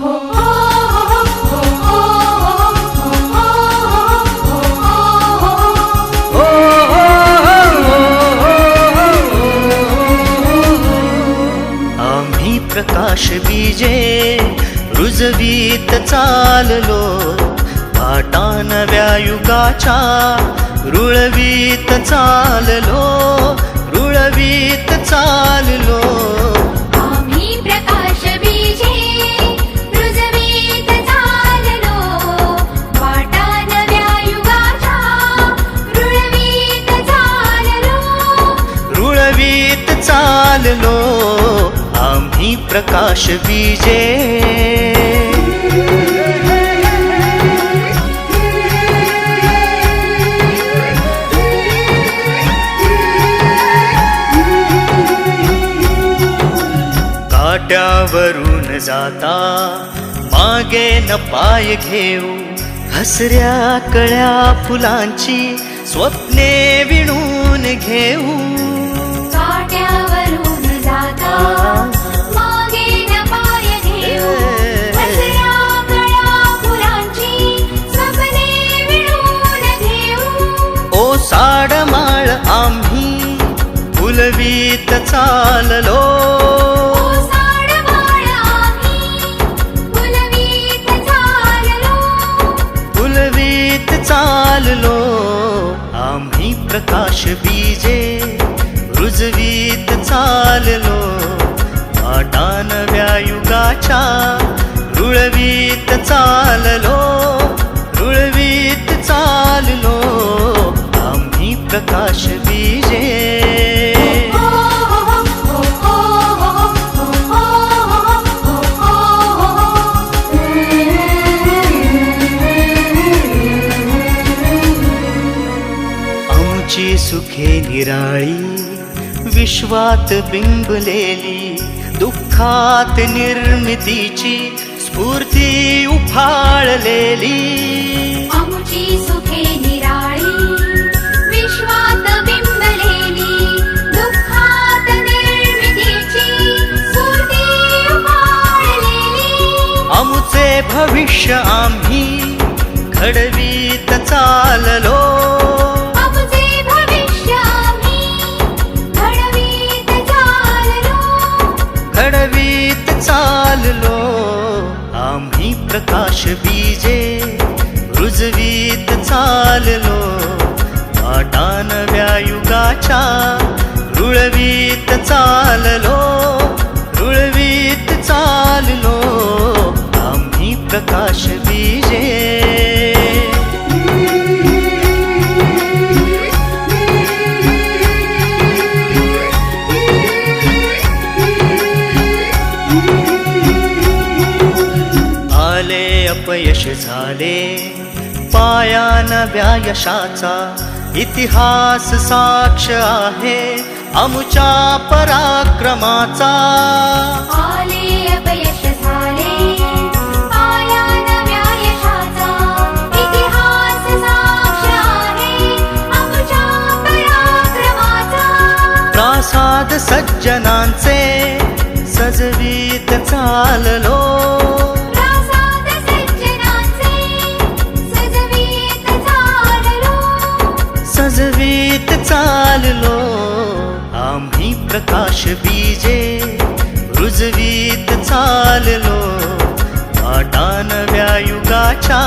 आम्ही प्रकाश बीजे रुजवीत चाललो. पाटा नव्या युगाच्या रुळवीत चाललो. चाललो. आम्ही प्रकाश विजे काट्यावरून जाता मागे न पाय घेऊ. हसऱ्या कळ्या फुलांची स्वप्ने विणून घेऊ. साडमाळ आम्ही फुलवीत चाललो. फुलवीत चाललो. आम्ही प्रकाश बीजे रुजवीत चाललो. आटा नव्या युगाच्या रुळवीत चाललो. रुळवीत चाललो. आम्ही प्रकाश बीजे. सुखे निराळी विश्वात बिंबलेली दुःखात निर्मितीची स्फूर्ती उफाळलेली. आमची भविष्य आम्ही घडवीत चाललो. प्रकाश बीजे रुजवीत चाललो. आटा नव्या युगाच्या रुळवीत चाललो. रुळवीत चाललो. आम्ही प्रकाश बीजे अपयश झाले. पाया नव्या यशाचा इतिहास साक्ष आहे. आमुच्या पराक्रमाचा. आले अपयश झाले. प्रासाद सज्जनांचे सजवीत चाललो. सजवीत चाललो आम्ही प्रकाश बीजे रुजवीत चाललो आटा नव्या युगाच्या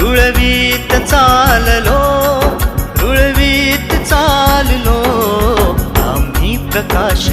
रुळवीत चाललो रुळवीत चाललो आम्ही प्रकाश